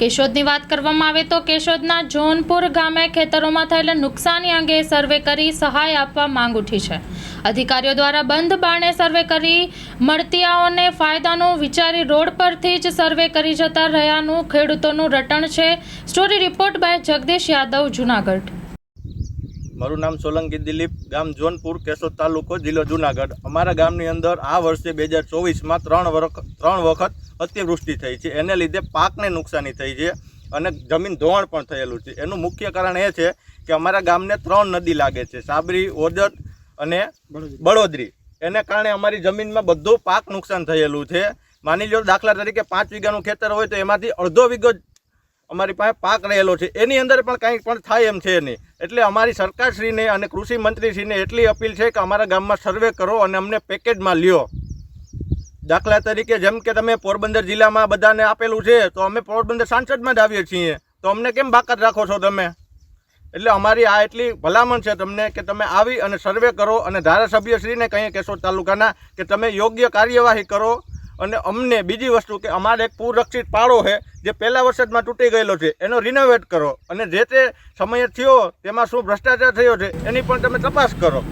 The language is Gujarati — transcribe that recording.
કેશોદની વાત કરવામાં આવે તો કેશોદના જોનપુર ગામે ખેતરોમાં થયેલા નુકસાની અંગે સર્વે કરી સહાય આપવા માંગ ઉઠી છે. અધિકારીઓ દ્વારા બંધ બારણે સર્વે કરી મળતીયાઓને ફાયદાનું વિચારી રોડ પરથી જ સર્વે કરી જતા રહ્યાનું ખેડૂતોનું રટણ છે. Story report by Jagdish Yadav, Junagadh. મારું નામ સોલંકી દિલીપ ગામ જોનપુર કેશોદ તાલુકો જિલ્લો જુનાગઢ. અમારા ગામની અંદર આ વર્ષે બે હજાર ચોવીસમાં ત્રણ વરખ ત્રણ વખત અતિવૃષ્ટિ થઈ છે. એને લીધે પાકને નુકસાની થઈ છે અને જમીન ધોવાણ પણ થયેલું છે. એનું મુખ્ય કારણ એ છે કે અમારા ગામને ત્રણ નદી લાગે છે સાબરી ઓદર અને બળોદરી. એને કારણે અમારી જમીનમાં બધું પાક નુકસાન થયેલું છે. માની લો દાખલા તરીકે પાંચ વીઘાનું ખેતર હોય તો એમાંથી અડધો વીઘો અમારી પાસે પાક રહેલો છે. એની અંદર પણ કંઈ પણ થાય એમ છે નહીં. એટલે અમારી સરકારશ્રીને અને કૃષિ મંત્રીશ્રીને એટલી અપીલ છે કે અમારા ગામમાં સર્વે કરો અને અમને પેકેજમાં લ્યો. દાખલા તરીકે જેમ કે તમે પોરબંદર જિલ્લામાં બધાને આપેલું છે, તો અમે પોરબંદર સાંસદમાં જ આવીએ છીએ. તો અમને કેમ બાકાત રાખો છો તમે? એટલે અમારી આ એટલી ભલામણ છે તમને કે તમે આવી અને સર્વે કરો અને ધારાસભ્યશ્રીને કહીએ કેશોદ તાલુકાના કે તમે યોગ્ય કાર્યવાહી કરો અને અમને બીજી વસ્તુ કે અમારે એક પૂરરક્ષિત પાળો છે જે પહેલા વરસાદમાં તૂટી ગયેલો છે, એનો રિનોવેટ કરો. અને જે તે સમયે થયો, તેમાં શું ભ્રષ્ટાચાર થયો છે, એની પણ તમે તપાસ કરો.